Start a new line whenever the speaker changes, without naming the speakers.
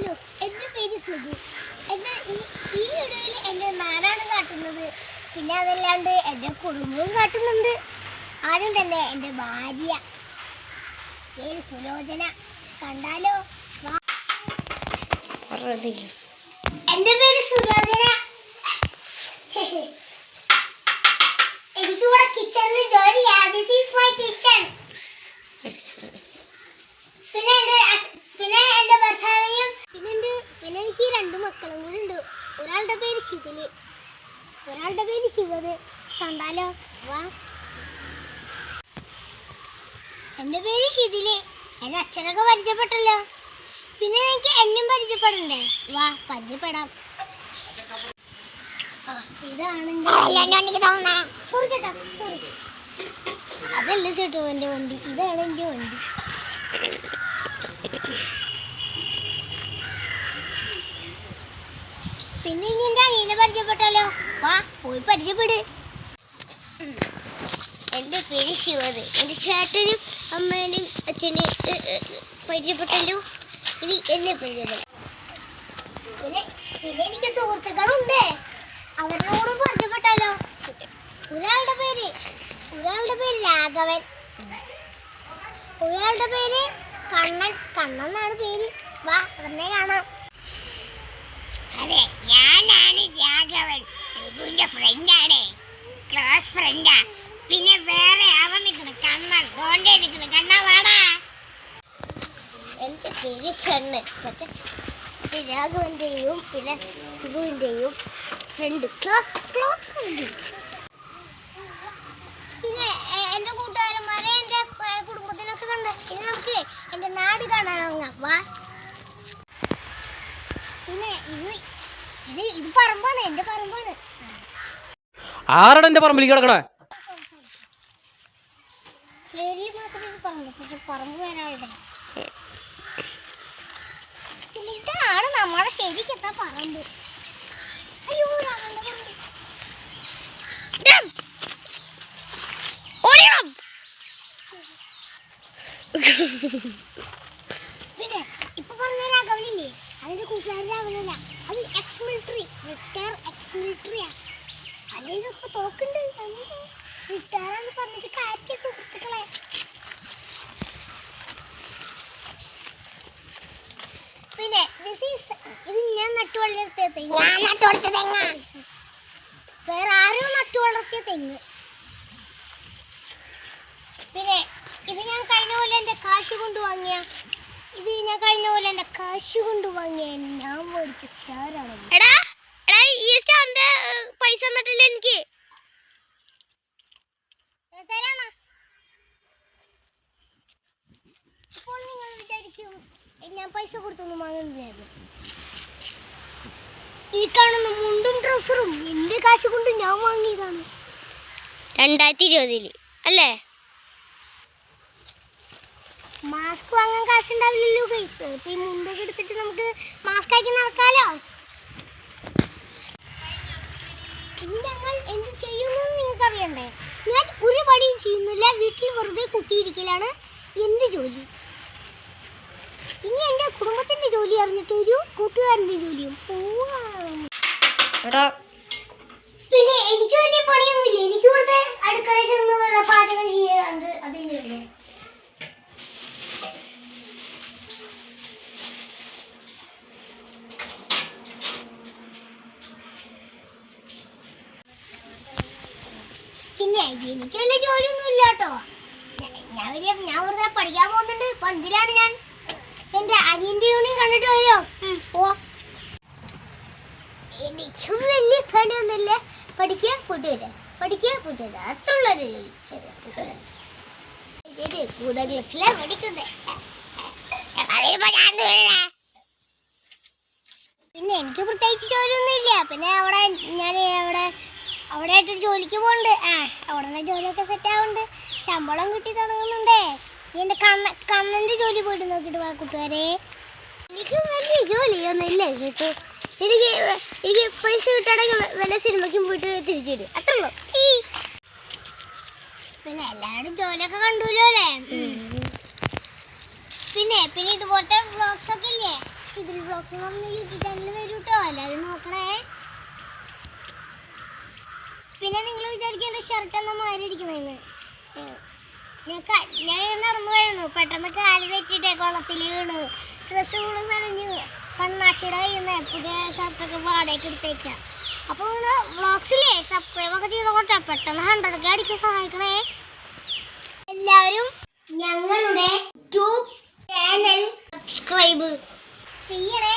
Hello എന്റെ പേര് സുധു. എന്റെ ഈ ഈ വീഡിയോയിൽ എന്റെ നാടാണ് കാട്ടുന്നത്. പിന്നെ അതല്ലാണ്ട് എന്റെ കുടുംബവും കാട്ടുന്നുണ്ട്. ആദ്യം തന്നെ എന്റെ ഭാര്യ. പേര് സുലോചന. കണ്ടാലോ. എന്റെ പേര് സുലോചന എനിക്കിവിടെ കിച്ചണിൽ ജോലിയാ ദിസ് ഈസ് മൈ കിച്ചൺ പിന്നെ എന്റെ അച്ഛ- പിന്നെ എന്റെ ഭർത്താവിനും പിന്നെ എന്റെ പിന്നെ എനിക്ക് രണ്ട് മക്കളും കൂടി ഉണ്ട് ശിവൽ ഒരാളുടെ പേര് ശിവത് കണ്ടാലോ? വാ. എന്റെ പേര് ശിഥിൽ. എന്റെ അച്ഛനൊക്കെ പരിചയപ്പെട്ടല്ലോ. പിന്നെ എനിക്ക് എന്നും പരിചയപ്പെടണ്ടേ? വാ പരിചയപ്പെടാം. ഇതാണ് സോറി ചേട്ടാ സോറി അതല്ല ചേട്ടോ എന്റെ വണ്ടി. ഇതാണ് എന്റെ വണ്ടി. പിന്നെ ഇനി എന്റെ അനിയനെ പരിചയപ്പെട്ടല്ലോ വാ പോയി പരിചയപ്പെട്. എന്റെ പേര് ശിവത് എന്റെ ചേട്ടനും അമ്മേനും അച്ഛനും പരിചയപ്പെട്ടല്ലോ. ഇനി എന്നെ പരിചയപ്പെടാം. പിന്നെ പിന്നെ എനിക്ക് സുഹൃത്തുക്കളുണ്ട്. അവരോടും പരിചയപ്പെട്ടല്ലോ ഒരാളുടെ പേര് ഒരാളുടെ പേര് രാഘവൻ. ഒരാളുടെ പേര് കണ്ണൻ. കണ്ണൻ എന്നാണ് പേര്. വാ അവനെ കാണാം അതെ ഞാനാണ് രാഘവൻ സുഖുവിന്റെ ഫ്രണ്ടാണ് ക്ലോസ് ഫ്രണ്ടാ പിന്നെ വേറെ അവൻ നിൽക്കണ കണ്ണൻ തോണ്ടേ നിൽക്കണ കണ്ണ വാടാ. എന്റെ പേര് കണ്ണൻ. മറ്റേ രാഘവന്റെയും പിന്നെ സുഖുവിന്റെയും ഫ്രണ്ട് ക്ലോസ് ക്ലോസ് ഫ്രണ്ട് പിന്നെ എന്റെ കൂട്ടുകാരന്മാരെ എന്റെ കുടുംബത്തിനൊക്കെ കണ്ട്. ഇനി നമുക്ക് എന്റെ നാട് കാണാനാ വാ. പിന്നെ ഇത് ഇത് ഇത് പറമ്പാണ് എന്റെ പറമ്പാണ്
ആരാണ് എന്റെ പറമ്പിലേക്ക് കിടക്കണേ
പേരിൽ മാത്രമേ ഇത് പറമ്പ് പക്ഷെ എന്റെ പറമ്പിലേക്ക് കിടക്കണേ അയ്യോ ഇപ്പൊ പറഞ്ഞ രാഘവനില്ലേ അതിന്റെ കൂട്ടുകാരൻ രാഘവനല്ല അത് എക്സ് മിലിറ്ററി റിട്ടയർ എക്സ് മിലിറ്ററിയാ അതിൽ ഇതൊക്കെ തോക്കുണ്ട് റിട്ടയർ എന്ന് പറഞ്ഞിട്ട് കാര്യ സുഹൃത്തുക്കളെ. പിന്നെ ഇത് ഞാൻ നട്ടു വളർത്തിയ തെങ്ങ്. ഞാൻ നട്ടു വളർത്തിയ തെങ്ങ്. വേറെ ആരോ നട്ടു വളർത്തിയ തെങ്ങ്. പിന്നെ ഇത് ഞാൻ കഴിഞ്ഞ പോലെ എന്റെ കാശ് കൊണ്ട് വാങ്ങിയ ഇത് ഞാൻ കഴിഞ്ഞ പോലെ എന്റെ കാശ് കൊണ്ട് വാങ്ങിയ ഞാൻ മേടിച്ച സ്റ്റാറാണ്
എടാ ഈ സ്റ്റാറിന്റെ പൈസ തന്നിട്ടില്ല എനിക്ക്
ഇപ്പോൾ നിങ്ങൾ വിചാരിക്കും. ഞാൻ പൈസ കൊടുത്തൊന്നും വാങ്ങുന്നില്ലായിരുന്നു. ഈ കാണുന്ന മുണ്ടും ഡ്രസ്സറും എന്റെ കാശ് കൊണ്ട് ഞാൻ വാങ്ങിയതാണ്.
രണ്ടായിരത്തി ഇരുപതിൽ അല്ലേ?
മാസ്ക് വാങ്ങാൻ കാശുണ്ടാവില്ലല്ലോ കൈസ് ഇപ്പൊ ഈ മുണ്ടൊക്കെ എടുത്തിട്ട് നമുക്ക് മാസ്ക് ആക്കി നടക്കാലോ ഇനി ഞങ്ങൾ എന്ത് ചെയ്യുന്നു നിങ്ങൾക്ക് അറിയണ്ടേ? ഞാൻ ഒരു പണിയും ചെയ്യുന്നില്ല. വീട്ടിൽ വെറുതെ കുത്തിയിരിക്കലാണ് എന്റെ ജോലി. ഇനി എന്റെ കുടുംബത്തിന്റെ ജോലി അറിഞ്ഞിട്ട് ഒരു കൂട്ടുകാരന്റെ ജോലിയും പിന്നെ എനിക്ക് വലിയ പണിയൊന്നുമില്ല. എനിക്ക് വെറുതെ അടുക്കളയിൽ ചെന്ന് പാചകം ചെയ്യാൻ അത് ഉള്ളൂ പിന്നെ എനിക്ക് വലിയ ജോലിയൊന്നും ഇല്ല കേട്ടോ ഞാൻ വലിയ ഞാൻ വെറുതെ പഠിക്കാൻ പോകുന്നുണ്ട്. ഇപ്പൊ അഞ്ചിലാണ് ഞാൻ? എന്റെ അനിയന്റെ യൂണിയൻ കണ്ടിട്ട് വരുമോ ഓ എനിക്കും വലിയ പണിയൊന്നുമില്ല പഠിക്കുക കൂട്ടുവരിക പഠിക്കുക കൂട്ടുവരിക അത്രയുള്ളൊരു ജോലി. ശരി ഭൂത ക്ലാസ്സിലാ പഠിക്കുന്നത്. പിന്നെ എനിക്ക് പ്രത്യേകിച്ച് ജോലിയൊന്നും ഇല്ല പിന്നെ അവിടെ ഞാൻ അവിടെ അവിടെ ആയിട്ട് ജോലിക്ക് പോകുന്നുണ്ട് ആ അവിടെ നിന്ന് ജോലിയൊക്കെ സെറ്റ് ആവുന്നുണ്ട് ശമ്പളം കിട്ടി തുടങ്ങുന്നുണ്ടേ. നീ എന്റെ കണ്ണ കണ്ണന്റെ ജോലി പോയിട്ട് നോക്കിയിട്ട് വാ കൂട്ടുകാരെ. എനിക്ക് വലിയ ജോലിയൊന്നും ഇല്ല. കേട്ടോ എനിക്ക് എനിക്ക് പൈസ കിട്ടാണെങ്കിൽ വല്ല സിനിമയ്ക്കും പോയിട്ട് തിരിച്ചു തരും അത്രേ ഉള്ളൂ. പിന്നെ എല്ലാവരും ജോലിയൊക്കെ കണ്ടുല്ലോ അല്ലേ? പിന്നെ പിന്നെ ഇതുപോലത്തെ വ്ളോഗ്സ് ഒക്കെ ഇല്ലേ? ചിതിൽ വ്ളോഗ്സ് യൂട്യൂബ് ചാനൽ വരും കേട്ടോ എല്ലാവരും നോക്കണേ. പിന്നെ നിങ്ങൾ വിചാരിക്കേണ്ട ഷർട്ട് എന്ന മാതിരി ഞാൻ ഞാൻ നടന്നു വരുന്നു പെട്ടെന്ന് കാൽ തെറ്റിട്ടേ കുളത്തിൽ വീണു. ഡ്രസ്സ് കൂടെ നനഞ്ഞു. കണ്ണാച്ചിയുടെ കയ്യിൽ നിന്ന് പുതിയ ഷർട്ടൊക്കെ വാടകയ്ക്ക് എടുത്തേക്കാം. അപ്പോൾ നിങ്ങൾ വ്ളോഗ്സിലേ സബ്സ്ക്രൈബ് ഒക്കെ ചെയ്തോട്ടെ പെട്ടെന്ന് ഹൺഡ്രഡ് ഒക്കെ അടിക്കാൻ സഹായിക്കണേ. എല്ലാവരും ഞങ്ങളുടെ യൂട്യൂബ് ചാനൽ സബ്സ്ക്രൈബ് ചെയ്യണേ.